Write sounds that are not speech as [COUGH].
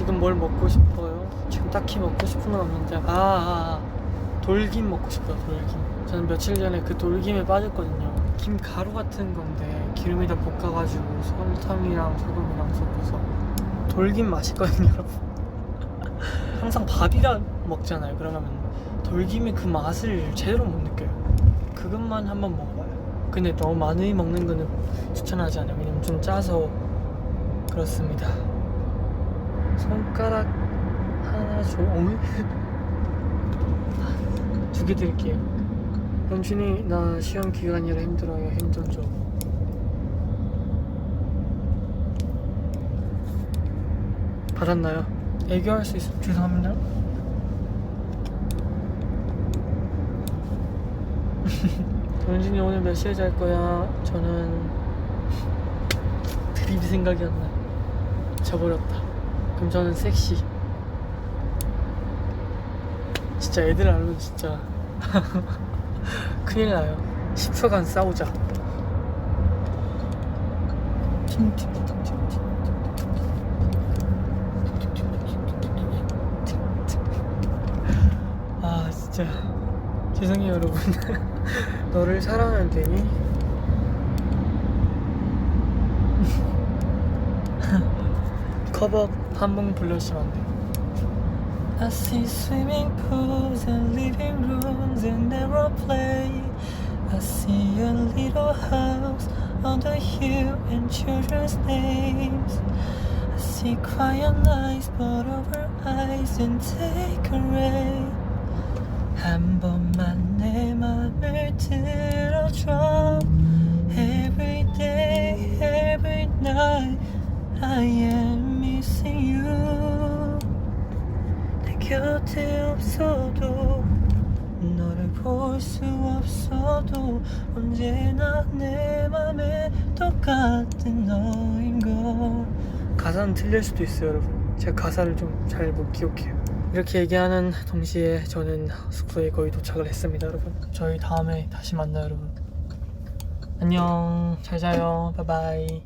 지금 뭘 먹고 싶어요? 지금 딱히 먹고 싶은 건 없는데. 아, 아, 아. 돌김 먹고 싶어요 돌김. 저는 며칠 전에 그 돌김에 빠졌거든요. 김 가루 같은 건데 기름에다 볶아가지고 설탕이랑 소금이랑 섞어서. 돌김 맛있거든요 여러분. [LAUGHS] 항상 밥이랑 먹잖아요 그러면. 돌김의 그 맛을 제대로 못 느껴요. 그것만 한번 먹어봐요. 근데 너무 많이 먹는 거는 추천하지 않아요. 왜냐면 좀 짜서. 그렇습니다 손가락 하나 줘. [LAUGHS] 두개 드릴게요. 현준이 나 시험 기간이라 힘들어요. 힘좀 줘. 받았나요? 애교할 수 있어. 죄송합니다. [LAUGHS] 현준이 오늘 몇 시에 잘 거야? 저는 드립이 생각이 안 나. 져버렸다. 그럼 저는 섹시. 진짜 애들 알면 진짜 [LAUGHS] 큰일 나요. 10초간 싸우자. 아 진짜 죄송해요 여러분. [LAUGHS] 너를 사랑할 테니 커버 한 번 불러주시면 안 돼요? I see swimming pools and living rooms and aeroplane. I see a little house on the hill and children's names. I see quiet nights, but over eyes and take a ray. 한 번만 내 맘을 들어줘. Every day, every night, I am 곁에 없어도 너를 볼 수 없어도 언제나 내 맘에 똑같은 너인 걸 가사는 틀릴 수도 있어요 여러분. 제가 가사를 좀 잘 못 기억해요. 이렇게 얘기하는 동시에 저는 숙소에 거의 도착을 했습니다 여러분. 저희 다음에 다시 만나요 여러분. 안녕. 잘 자요. 바이바이